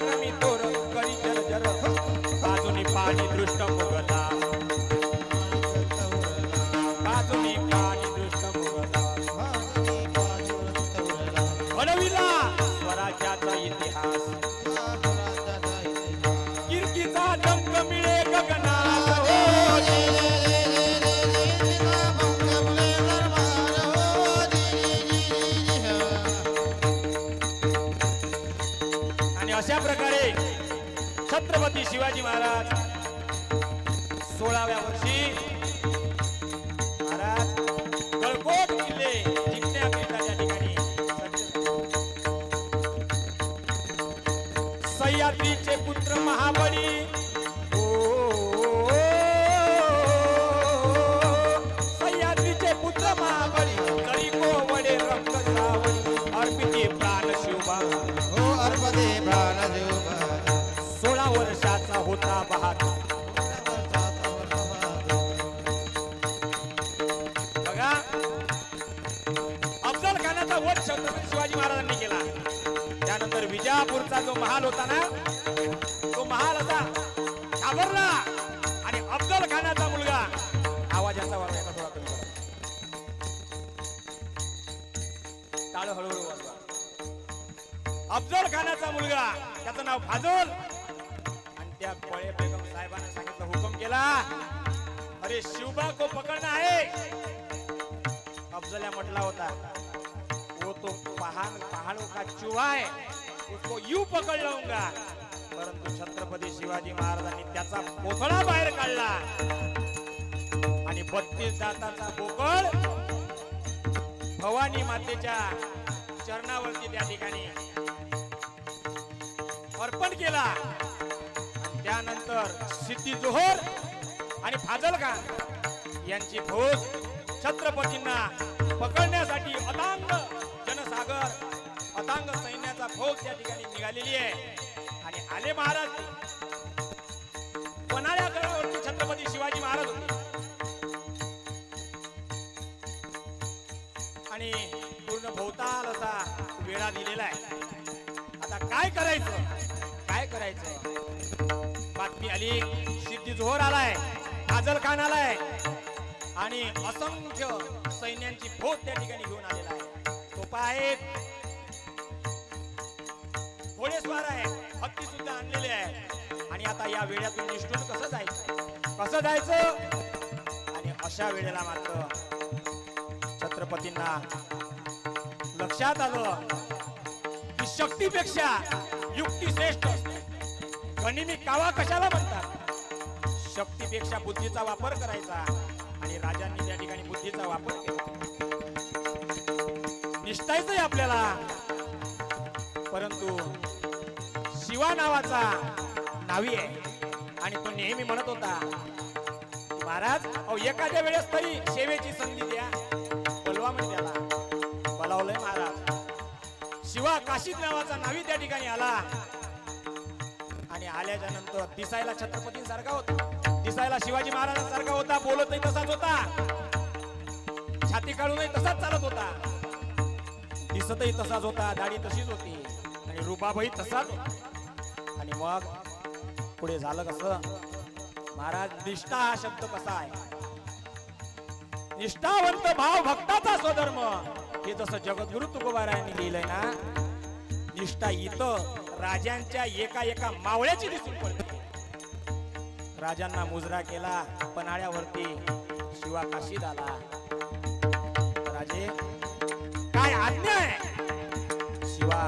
पराक्रमी तोर अशा प्रकारे छत्रपती शिवाजी महाराज सोळाव्या वर्षी महाराज कळकोट किल्ले जिंकण्याकरिता त्या ठिकाणी सह्याद्रीचे पुत्र महाबळी टाळ हळूहळू वाजवा. अफजल खानाचा मुलगा त्याचं नाव फाजल. आणि त्या बळे बेगम साहेबांना सांगितलं हुकम केला. अरे शिवबा को पकडणं आहे अफजल्या म्हटला होता वो तो पहाड़ पहाड़ों का चूहा है. उसको यू पकड़ लाऊंगा परंतु छत्रपती शिवाजी महाराजांनी त्याचा पोथळा बाहेर काढला. आणि बत्तीस दाताचा बोकड भवानी मातेच्या चरणावरती त्या ठिकाणी अर्पण केला. त्यानंतर सिद्धी जोहर आणि फाजल खान यांची फौज छत्रपतींना पकडण्यासाठी अतांग जनसागर अतांग सैन्याचा फौज त्या ठिकाणी निघालेली आहे. आणि आले महाराज होता भोवताल असा वेळा दिलेला आहे. आता काय करायचं? काय करायचं? बातमी आली सिद्धी जोहर आलाय फाजल खान आलाय आणि असंख्य सैन्यांची फौज त्या ठिकाणी घेऊन आलेला आहे. तोपा आहेत घोडेस्वार आहे हत्ती सुद्धा आणलेले आहे. आणि आता या वेळातून निष्ठून कसं जायचं? कसं जायचं? आणि अशा वेळेला मात्र छत्रपतींना लक्षात आलं की शक्तीपेक्षा युक्ती श्रेष्ठ. असते कावा कशाला म्हणतात? शक्तीपेक्षा बुद्धीचा वापर करायचा आणि राजांनी त्या ठिकाणी बुद्धीचा वापर केला. निष्ठायचंय आपल्याला. परंतु शिवा नावाचा नावी आहे. आणि तो नेहमी म्हणत होता महाराज अहो एखाद्या वेळेस तरी सेवेची संधी द्या. बोलवा म्हणजे त्याला. लावलंय महाराज. शिवा काशीद नावाचा नावी त्या ठिकाणी आला. आणि आल्याच्यानंतर दिसायला छत्रपतींसारखा होता. दिसायला शिवाजी महाराजांसारखा होता बोलतही तसाच होता. छाती काढूनही तसाच चालत होता. दिसतही तसाच होता दाढी तशीच होती. आणि रुबाबही तसाच होता. आणि मग पुढे झालं कसं? महाराज निष्ठा हा शब्द कसा आहे? निष्ठावंत भाव भक्ताचा स्वधर्म. हे जसं जगद्गुरु तुकोबारायांनी लिहिलंय ना निष्ठा इथं राजांच्या एका एका मावळ्याची दिसून पडते. राजांना मुजरा केला पन्हाळ्यावरती शिवा काशीद आला. राजे काय आज्ञा शिवा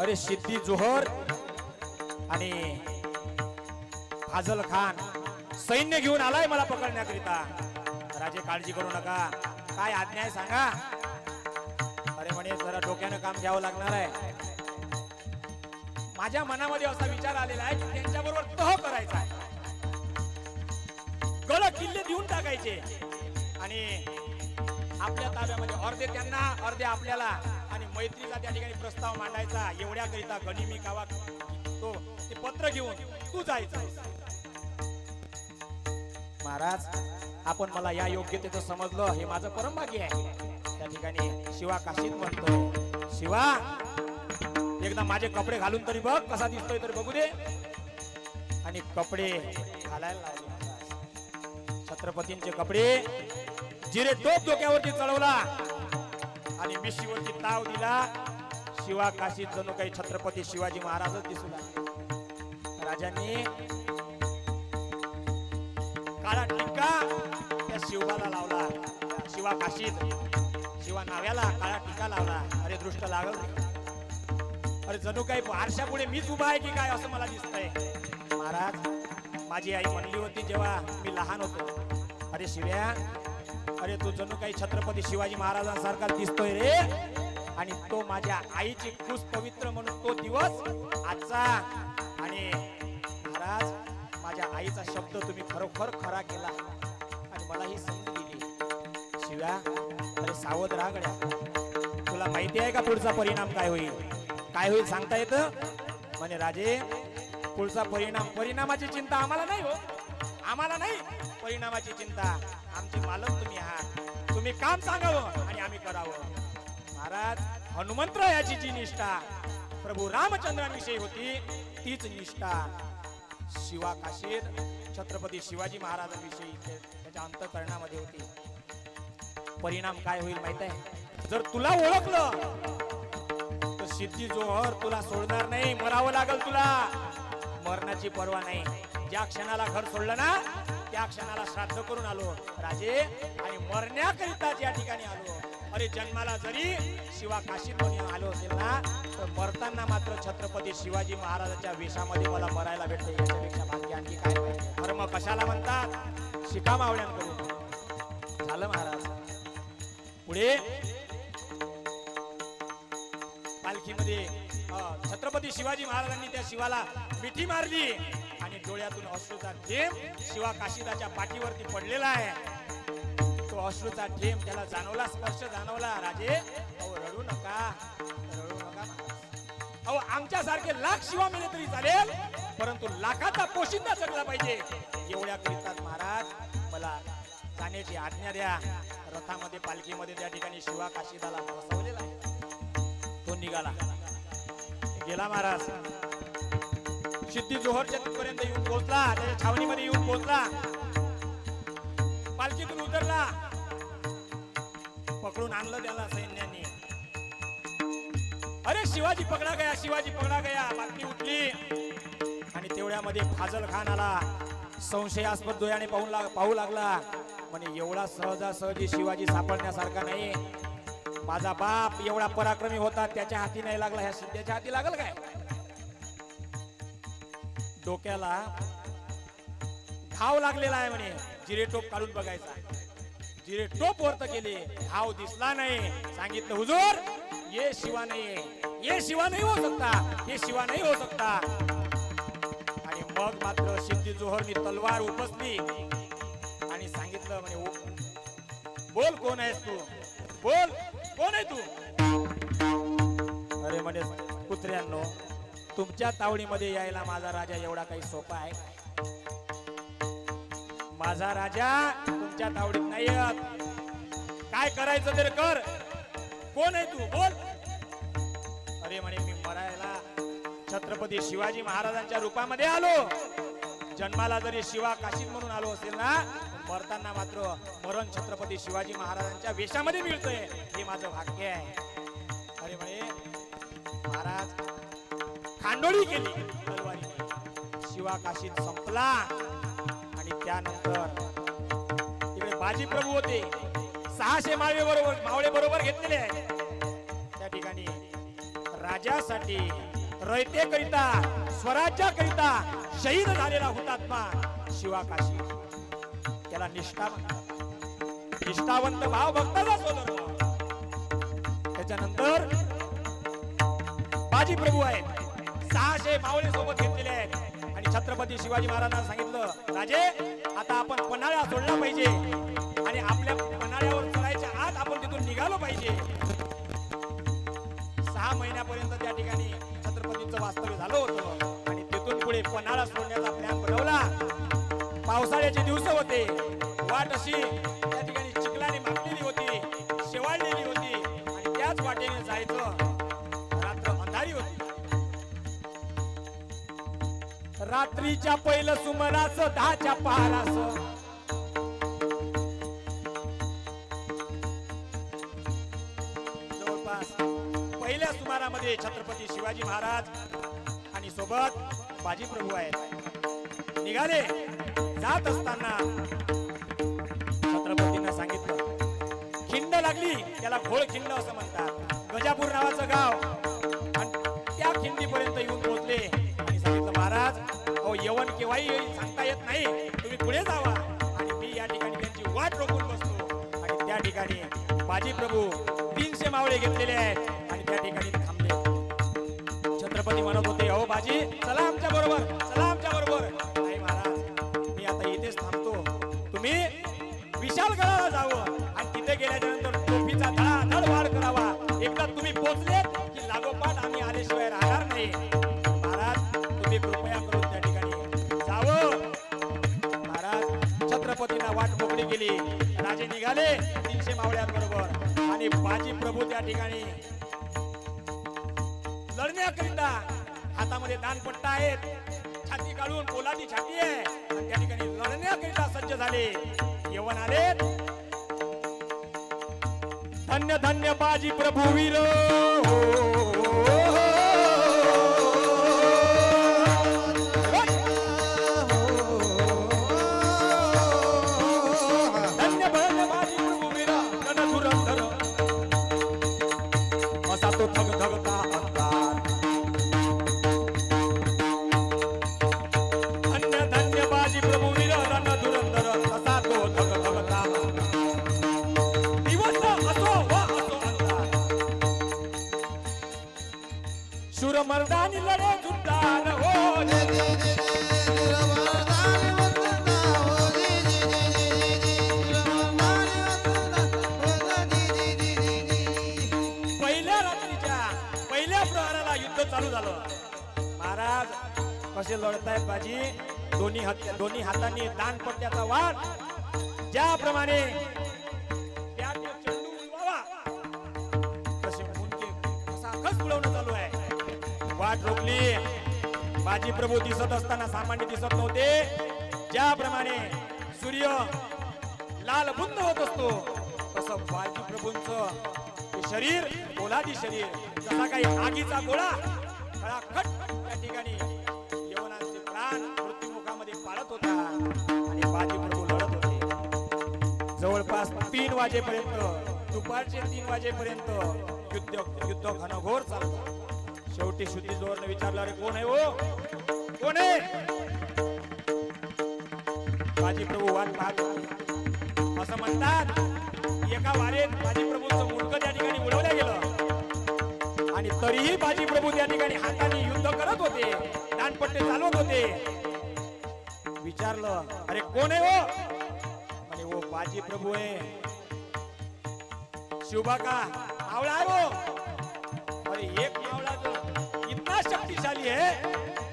अरे सिद्धी जोहर आणि फाजल खान सैन्य घेऊन आलाय मला पकडण्याकरिता. राजे काळजी करू नका. काय आज्ञा आहे सांगा? अरे म्हणे जरा डोक्यानं काम घ्यावं लागणार आहे. माझ्या मनामध्ये असा विचार आलेला आहे की त्यांच्याबरोबर तह करायचा गळ किल्ले देऊन टाकायचे. आणि आपल्या ताब्यामध्ये अर्धे त्यांना अर्धे आपल्याला आणि मैत्रीचा त्या ठिकाणी प्रस्ताव मांडायचा. एवढ्याकरिता गनिमी गावात तो ते पत्र घेऊन तू जायचं. महाराज आपण मला या योग्यतेचं समजलं हे माझं परमभाग्य आहे. त्या ठिकाणी शिवा काशीत म्हणतो शिवा एकदा माझे कपडे घालून तरी बघ कसा दिसतोय तरी बघू दे. आणि कपडे घालायला लागले छत्रपतींचे कपडे जिरे टोप डोक्यावरती चढवला आणि मिशीवरती ताव दिला. शिवा काशीत जणू काही छत्रपती शिवाजी महाराजच दिसू लागले. राजांनी काळा टीका त्या शिवाला लावला. शिवा काशीत शिवा नाव्याला काळा टीका लावला. अरे दृष्ट लागल अरे जणू काही आरशापुढे मीच उभा आहे की काय असं मला दिसतंय. महाराज माझी आई म्हणली होती जेव्हा मी लहान होतो. अरे शिव्या अरे तू जणू काही छत्रपती शिवाजी महाराजांसारखा दिसतोय रे. आणि तो माझ्या आईची खुश पवित्र म्हणून तो दिवस आजचा आणि आईचा शब्द तुम्ही खरोखर खरा केला. आणि मला ही संधी दिली. शिव्या अरे सावध राहा तुला माहिती आहे का पुढचा परिणाम काय होईल? काय होईल सांगता येतं? म्हणे राजे पुढचा परिणाम परिणामाची चिंता आम्हाला नाही हो. आम्हाला नाही परिणामाची चिंता. आमचे मालक तुम्ही आहात. तुम्ही काम सांगावं आणि आम्ही करावं. महाराज हनुमंतरायाची जी निष्ठा प्रभू रामचंद्रांविषयी होती तीच निष्ठा. शिवा काशीर छत्रपती शिवाजी महाराजांविषयी त्याच्या अंतकरणामध्ये होती. परिणाम काय होईल माहीत आहे? जर तुला ओळखलं तर सिद्धी जोहर तुला सोडणार नाही मरावं लागल तुला. मरणाची पर्वा नाही. ज्या क्षणाला घर सोडलं ना त्या क्षणाला श्राद्ध करून आलो. राजे आणि मरण्याकरिता ज्या ठिकाणी आलो अरे जन्माला जरी शिवा काशीत कोणी आलो असेल ना तर मरताना मात्र छत्रपती शिवाजी महाराजांच्या वेशामध्ये मला मरायला भेटते. याच्यापेक्षा भाग्य आणखी काय पाहिजे धर्म कशाला म्हणतात शिका मावळ्यांकडून झालं महाराज. पुढे. पालखीमध्ये अं, छत्रपती शिवाजी महाराजांनी त्या शिवाला मिठी मारली आणि डोळ्यातून अश्रूचा थेंब शिवा काशीदाच्या पाठीवरती पडलेला आहे. तो अश्रूचा थेंब त्याला जाणवला स्पर्श जाणवला. राजे अहो रडू नका रडू नका. अहो आमच्यासारखे लाख शिवा मिळे तरी चालेल परंतु लाखाचा पोशिंदा जगला पाहिजे. एवढ्या करितात महाराज मला जाण्याची आज्ञा द्या. रथामध्ये पालखीमध्ये त्या ठिकाणी शिवा काशीदाला बसवलेला तो निघाला. गेला महाराज. सिद्धी जोहरच्या तिथपर्यंत येऊन पोहोचला. त्याच्या छावणीमध्ये येऊन पोहोचला. पकडून आणलं त्याला सैन्याने. अरे शिवाजी पकडा गया शिवाजी पकडा गया. बातमी उठली. आणि तेवढ्यामध्ये फाजल खान आला. संशयास्पद डोळ्याने पाहू लाग पाहू लागला. म्हणे एवढा सहजासहजी शिवाजी सापडण्यासारखा नाही. माझा बाप एवढा पराक्रमी होता त्याच्या हाती नाही लागला. ह्या सिद्ध्याच्या हाती लागल काय? डोक्याला घाव लागलेला आहे म्हणे. जिरे टोप काढून बघायचा. जिरे टोप वर्त केले. हाव दिसला नाही. सांगितलं हुजूर ये शिवा नाही. ये शिवा नाही हो सकता ये शिवा नाही हो सकता आणि मग मात्र सिद्धी जोहरनी तलवार उपसली. आणि सांगितलं म्हणे बोल कोण आहेस तू? बोल कोण आहे तू? अरे म्हणे कुत्र्यांनो तुमच्या तावडीमध्ये यायला माझा राजा एवढा काही सोपा आहे. माझा राजा तुमच्या तावडीत नाही काय करायचं तर कर. कोण आहे तू? बोल. अरे म्हणे मी मरायला छत्रपती शिवाजी महाराजांच्या रूपामध्ये आलो. जन्माला जरी शिवा काशीद म्हणून आलो असेल ना मरताना मात्र मरण छत्रपती शिवाजी महाराजांच्या वेशामध्ये मिळतोय. हे माझं भाग्य आहे. अरे म्हणे महाराज खांडोळी केली. शिवा काशीत संपला. आणि त्यानंतर तिकडे बाजी प्रभू होते. सहाशे माळवे बरोबर मावळे बरोबर घेतलेले आहे त्या ठिकाणी राजासाठी रयतेकरिता स्वराज्याकरिता शहीद झालेला हुतात्मा शिवाकाशी त्याला निष्ठा म्हणतात निष्ठावंत भाव भक्ताचा सोदर त्याच्यानंतर बाजी प्रभू आहेत. सहाशे मावळे सोबत घेतलेले आहेत. छत्रपती शिवाजी महाराजांना सांगितलं राजे आता आपण पन्हाळा सोडला पाहिजे. आणि आपल्या पन्हाळ्यावर चढायच्या आत आपण तिथून निघालो पाहिजे. सहा महिन्यापर्यंत त्या ठिकाणी छत्रपतींचं वास्तव्य झालं होतं. आणि तिथून पुढे पन्हाळा सोडण्याचा प्लॅन बनवला. पावसाळ्याचे दिवस होते. वाट अशी रात्रीच्या पहिलं सुमरास दहाच्या पहारास जवळपास पहिल्या सुमारामध्ये छत्रपती शिवाजी महाराज आणि सोबत बाजी प्रभू आहेत. निघाले. जात असताना छत्रपतींना सांगितलं खिंड लागली त्याला घोळ खिंड असं म्हणतात. गजापूर नावाचं गाव. आणि त्या खिंडीपर्यंत येऊन केव्हाही येईल सांगता येत नाही. तुम्ही पुढे जावा. आणि मी या ठिकाणी त्यांची वाट रोखून बसतो. आणि त्या ठिकाणी बाजी प्रभू तीनशे मावळे घेतलेले आहेत. आणि त्या ठिकाणी थांबले. छत्रपती म्हणत होते अहो बाजी चला आमच्या बरोबर चला आमच्या बरोबर. नाही महाराज मी आता इथेच थांबतो. तुम्ही विशाल गडाला जावं. आणि तिथे गेल्याच्यानंतर टोपीचा धडाधड वाढ करावा. एकदा तुम्ही पोचले निघाले तीनशे मावळ्यांबरोबर आणि बाजी प्रभू त्या ठिकाणी. लढण्याकरिता हातामध्ये दानपट्टा आहेत. छाती काढून पोलादी छाती आहे. त्या ठिकाणी लढण्याकरिता सज्ज झाले. येवन आले. धन्य धन्य बाजी प्रभू वीर. हो कसे लढतायत बाजी दोन्ही हात दोन्ही हातांनी दानपट्ट्याचा वाट ज्याप्रमाणे चेंडू उडवावा, तसे मुंडके खसाखस उडवणं चालू आहे. वाट रोखली. बाजी प्रभू दिसत असताना सामान्य दिसत नव्हते. ज्याप्रमाणे सूर्य लाल बुंद होत असतो तसं बाजी प्रभूंच शरीर पोलादी शरीर जसा काही आगीचा गोळा खळाखट त्या ठिकाणी तीन वाजेपर्यंत दुपारचे तीन वाजेपर्यंत युद्ध युद्ध घनघोर चालत. शेवटी शुद्धी जोरने विचारलं अरे कोण आहे ओ कोण आहे? बाजी प्रभू वाट पाहत असं म्हणतात एका वारेत बाजी प्रभूंचं त्या ठिकाणी उडवलं गेलं. आणि तरीही बाजी प्रभू त्या ठिकाणी हाताने युद्ध करत होते दानपट्टे चालवत होते. विचारलं अरे कोण आहे हो? अरे हो, ओ बाजी प्रभू आहे. शिवबाका हो. मावळा आहे वो अरे एक मावळा जो इतना शक्तिशाली है.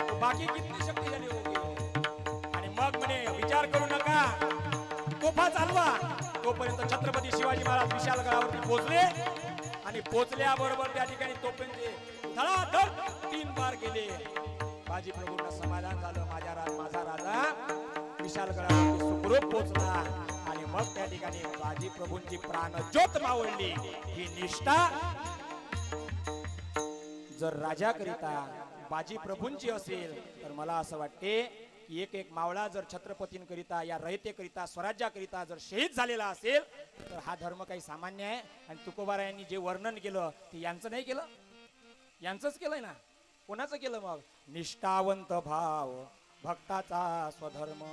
तो बाकी कितने शक्तिशाली होगी आणि मग म्हणे विचार करू नका. तोफा चालवा. तोपर्यंत छत्रपती शिवाजी महाराज विशालगडावरती पोहोचले. आणि पोहोचल्याबरोबर त्या ठिकाणी तोफेंचे धडाधड तीन बार गेले. बाजी प्रभूंना समाधान झालं. माझ्या राज माझा राजा विशालगडावरती सुखरूप पोहोचला. ठिकाणी बाजी प्रभूंची प्राणज्योत मावळली. ही निष्ठा जर राजाकरिता बाजी प्रभूंची असेल तर मला असं वाटते की एक एक मावळा जर छत्रपतींकरिता या रयतेकरिता स्वराज्याकरिता जर शहीद झालेला असेल तर हा धर्म काही सामान्य आहे. आणि तुकोबारायांनी जे वर्णन केलं ते यांचं नाही केलं? यांचंच केलंय ना? कोणाचं केलं मग? निष्ठावंत भाव भक्ताचा स्वधर्म.